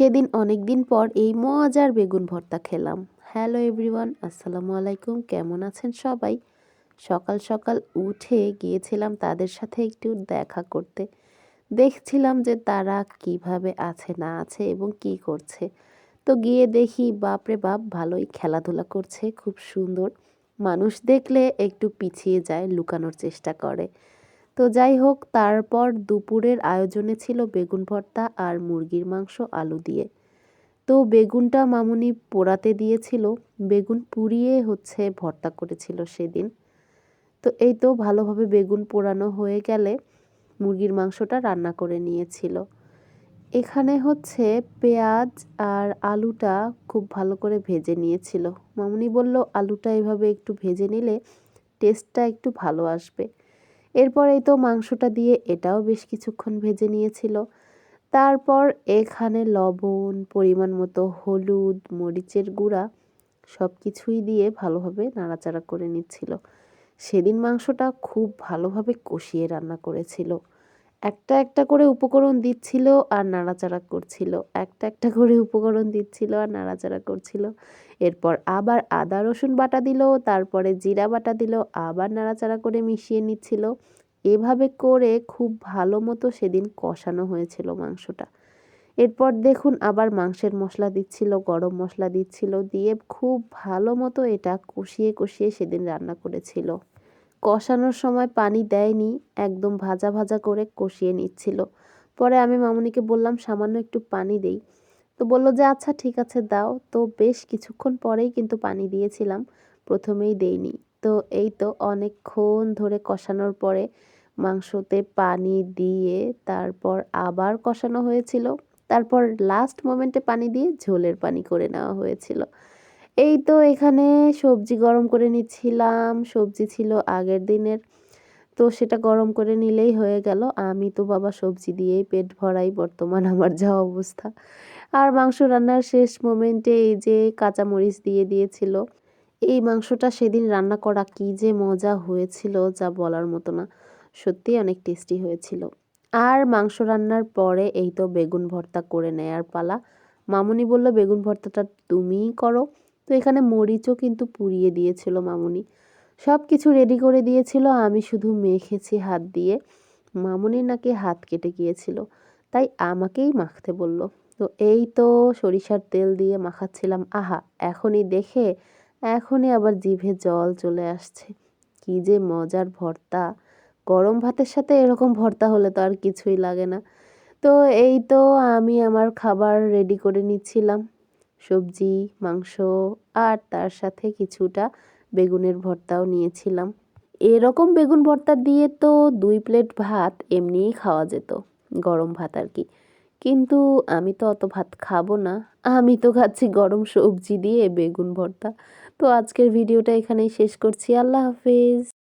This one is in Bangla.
সেদিন অনেক দিন পর এই মজার বেগুন ভর্তা খেলাম। হ্যালো এভরিওয়ান আসসালামু আলাইকুম। কেমন আছেন সবাই? সকাল সকাল উঠে গিয়েছিলাম তাদের সাথে একটু দেখা করতে। দেখছিলাম যে তারা কীভাবে আছে, না আছে এবং কি করছে। তো গিয়ে দেখি, বাপরে বাপ, ভালোই খেলাধুলা করছে, খুব সুন্দর। মানুষ দেখলে একটু পিছিয়ে যায়, লুকানোর চেষ্টা করে। তো যাই হোক, তারপর দুপুরের আয়োজনে ছিল বেগুন ভর্তা আর মুরগির মাংস আলু দিয়ে। তো বেগুনটা মামুনি পোড়াতে দিয়েছিল। বেগুন পুড়িয়ে হচ্ছে ভর্তা করেছিল সেদিন। তো এই তো ভালোভাবে বেগুন পোড়ানো হয়ে গেলে মুরগির মাংসটা রান্না করে নিয়েছিল। এখানে হচ্ছে পেঁয়াজ আর আলুটা খুব ভালো করে ভেজে নিয়েছিল। মামুনি বলল, আলুটা এভাবে একটু ভেজে নিলে টেস্টটা একটু ভালো আসবে। এরপরেই তো মাংসটা দিয়ে এটাও বেশ কিছুক্ষণ ভেজে নিয়েছিল। তারপর এখানে লবণ, পরিমাণ মতো হলুদ, মরিচের গুঁড়া সব কিছুই দিয়ে ভালোভাবে নাড়াচাড়া করে নিচ্ছিল। সেদিন মাংসটা খুব ভালোভাবে কষিয়ে রান্না করেছিল। একটা একটা করে উপকরণ দিচ্ছিল আর নাড়াচাড়া করছিল। একটা একটা করে উপকরণ দিচ্ছিল আর নাড়াচাড়া করছিল। এরপর আবার আদা, রসুন বাটা দিল, তারপরে জিরা বাটা দিল, আবার নাড়াচাড়া করে মিশিয়ে নিচ্ছিল। এভাবে করে খুব ভালো মতো সেদিন কষানো হয়েছিল মাংসটা। এরপর দেখুন আবার মাংসের মশলা দিচ্ছিল, গরম মশলা দিচ্ছিল, দিয়ে খুব ভালো মতো এটা কষিয়ে কষিয়ে সেদিন রান্না করেছিল। কষানোর সময় পানি দেয়নি, একদম ভাজা ভাজা করে কষিয়ে নিচ্ছিল। পরে আমি মামুনিকে বললাম, সামান্য একটু পানি দেই। তো বলল যে আচ্ছা ঠিক আছে, দাও। তো বেশ কিছুক্ষণ পরেই কিন্তু পানি দিয়েছিলাম, প্রথমেই দেইনি। তো এই তো অনেকক্ষণ ধরে কষানোর পরে মাংসতে পানি দিয়ে তারপর আবার কষানো হয়েছিল। তারপর লাস্ট মোমেন্টে পানি দিয়ে ঝোলের পানি করে নেওয়া হয়েছিল। এই তো এখানে সবজি গরম করে নিচ্ছিলাম। সবজি ছিল আগের দিনের। তো সেটা গরম করে নিলেই হয়ে গেল। আমি তো বাবা সবজি দিয়েই পেট ভরাই বর্তমান আমার যা অবস্থা। আর মাংস রান্নার শেষ মোমেন্টে এই যে কাঁচামরিচ দিয়ে দিয়েছিল, এই মাংসটা সেদিন রান্না করা কি যে মজা হয়েছিল যা বলার মতো না। সত্যিই অনেক টেস্টি হয়েছিল। আর মাংস রান্নার পরে এই তো বেগুন ভর্তা করে নেয়ার পালা। মামুনি বলল, বেগুন ভর্তাটা তুমিই করো। তো এখানে মরিচও কিন্তু পুড়িয়ে দিয়েছিল মামুনি। সব কিছু রেডি করে দিয়েছিল, আমি শুধু মেখেছি হাত দিয়ে। মামুনির নাকি হাত কেটে গিয়েছিল, তাই আমাকেই মাখতে বলল। তো এই তো সরিষার তেল দিয়ে মাখাচ্ছিলাম, আহা, এখনই দেখে, এখনই আবার জিভে জল চলে আসছে। কি যে মজার ভর্তা, গরম ভাতের সাথে এরকম ভর্তা হলে তো আর কিছুই লাগে না। তো এই তো আমি আমার খাবার রেডি করে নিচ্ছিলাম। সবজি, মাংস আর তার সাথে কিছুটা বেগুনের ভর্তাও নিয়েছিলাম। এরকম বেগুন ভর্তা দিয়ে তো দুই প্লেট ভাত এমনিই খাওয়া যেত, গরম ভাত আর কি। কিন্তু আমি তো অত ভাত খাব না, আমি তো খাচ্ছি গরম সবজি দিয়ে বেগুন ভর্তা। তো আজকের ভিডিওটা এখানেই শেষ করছি, আল্লাহ হাফেজ।